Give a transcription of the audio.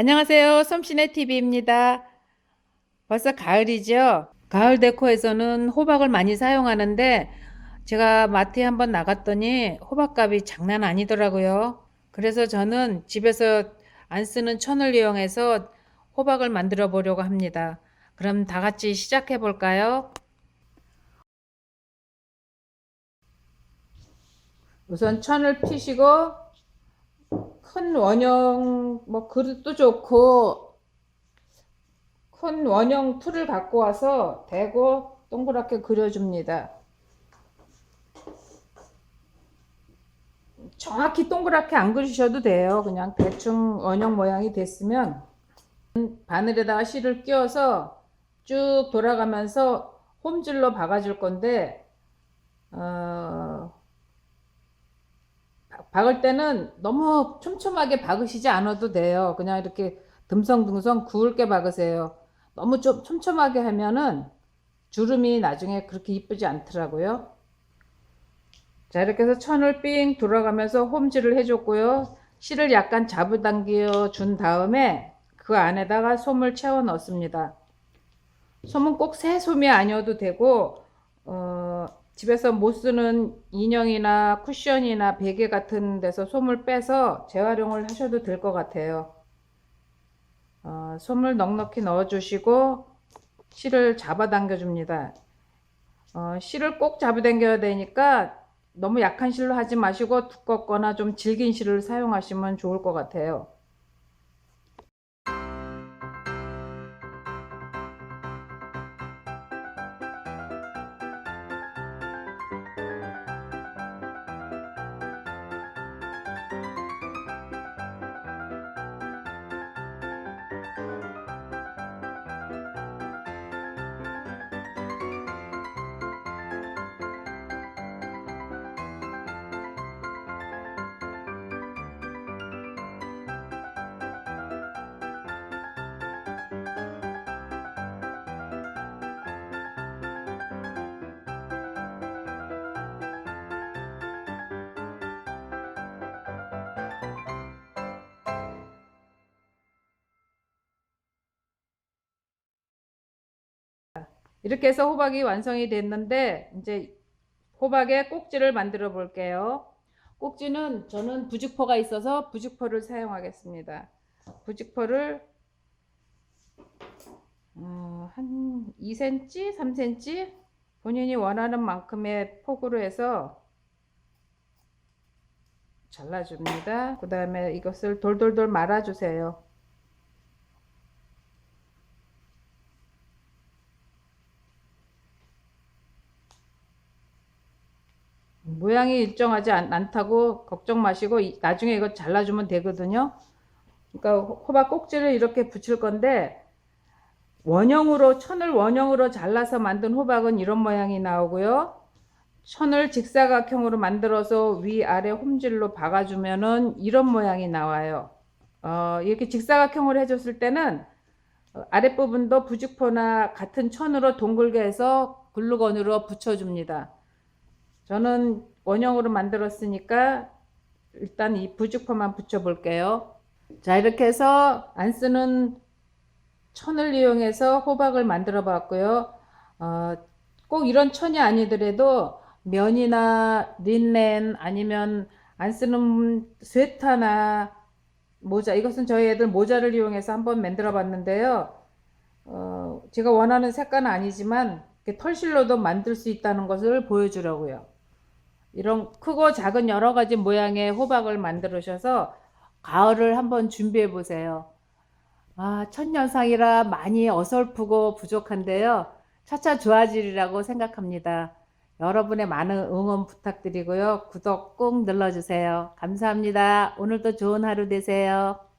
안녕하세요. 솜씨네 TV입니다. 벌써 가을이죠? 가을 데코에서는 호박을 많이 사용하는데 제가 마트에 한번 나갔더니 호박값이 장난 아니더라고요. 그래서 저는 집에서 안 쓰는 천을 이용해서 호박을 만들어 보려고 합니다. 그럼 다 같이 시작해 볼까요? 우선 천을 피시고 큰 원형 뭐 그릇도 좋고 큰 원형 풀을 갖고 와서 대고 동그랗게 그려줍니다. 정확히 동그랗게 안 그리셔도 돼요. 그냥 대충 원형 모양이 됐으면 바늘에다가 실을 끼워서 쭉 돌아가면서 홈질로 박아줄 건데 어, 박을 때는 너무 촘촘하게 박으시지 않아도 돼요. 그냥 이렇게 듬성듬성 굵게 박으세요. 너무 좀 촘촘하게 하면은 주름이 나중에 그렇게 이쁘지 않더라고요. 자, 이렇게 해서 천을 삥 돌아가면서 홈질을 해줬고요. 실을 약간 잡아당겨 준 다음에 그 안에다가 솜을 채워 넣습니다. 솜은 꼭 새 솜이 아니어도 되고, 어, 집에서 못 쓰는 인형이나 쿠션이나 베개 같은 데서 솜을 빼서 재활용을 하셔도 될 것 같아요. 어, 솜을 넉넉히 넣어주시고 실을 잡아당겨 줍니다. 어, 실을 꼭 잡아당겨야 되니까 너무 약한 실로 하지 마시고 두껍거나 좀 질긴 실을 사용하시면 좋을 것 같아요. 이렇게 해서 호박이 완성이 됐는데 이제 호박의 꼭지를 만들어 볼게요. 꼭지는 저는 부직포가 있어서 부직포를 사용하겠습니다. 부직포를 어, 한 2cm, 3cm 본인이 원하는 만큼의 폭으로 해서 잘라줍니다. 그 다음에 이것을 돌돌돌 말아주세요. 모양이 일정하지 않, 않다고 걱정 마시고 이- 나중에 이거 잘라주면 되거든요. 그러니까 호- 호박 꼭지를 이렇게 붙일 건데 원형으로 천을 원형으로 잘라서 만든 호박은 이런 모양이 나오고요. 천을 직사각형으로 만들어서 위아래 홈질로 박아주면은 이런 모양이 나와요. 어, 이렇게 직사각형으로 해줬을 때는 어, 아랫부분도 부직포나 같은 천으로 동글게 해서 글루건으로 붙여줍니다. 저는 원형으로 만들었으니까 일단 이 부직포만 붙여볼게요. 자, 이렇게 해서 안 쓰는 천을 이용해서 호박을 만들어 봤고요. 어, 꼭 이런 천이 아니더라도 면이나 린넨 아니면 안 쓰는 스웨터나 모자, 이것은 저희 애들 모자를 이용해서 한번 만들어 봤는데요. 어, 제가 원하는 색깔은 아니지만 털실로도 만들 수 있다는 것을 보여주려고요. 이런 크고 작은 여러 가지 모양의 호박을 만들으셔서 가을을 한번 준비해 보세요. 아, 첫년상이라 많이 어설프고 부족한데요. 차차 좋아지리라고 생각합니다. 여러분의 많은 응원 부탁드리고요. 구독 꼭 눌러주세요. 감사합니다. 오늘도 좋은 하루 되세요.